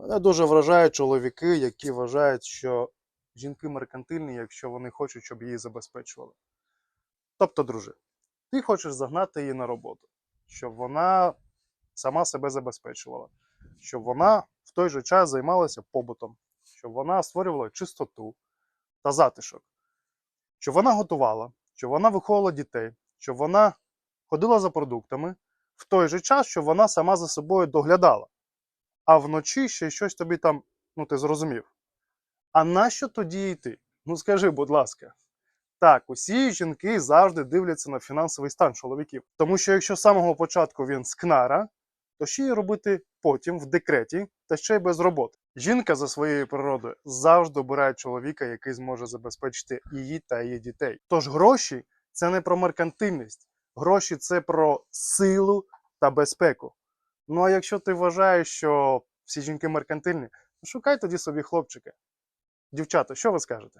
Мене дуже вражають чоловіки, які вважають, що жінки меркантильні, якщо вони хочуть, щоб її забезпечували. Тобто, друже, ти хочеш загнати її на роботу, щоб вона сама себе забезпечувала, щоб вона в той же час займалася побутом, щоб вона створювала чистоту та затишок, щоб вона готувала, щоб вона виховувала дітей, щоб вона ходила за продуктами, в той же час, щоб вона сама за собою доглядала. А вночі ще щось тобі там, ну ти зрозумів. А нащо тоді йти? Ну скажи, будь ласка. Так, усі жінки завжди дивляться на фінансовий стан чоловіків. Тому що якщо з самого початку він скнара, то що їй робити потім в декреті та ще й без роботи. Жінка за своєю природою завжди обирає чоловіка, який зможе забезпечити її та її дітей. Тож гроші це не про меркантильність, гроші це про силу та безпеку. Ну а якщо ти вважаєш, що всі жінки меркантильні, шукай тоді собі хлопчика. Дівчата, що ви скажете?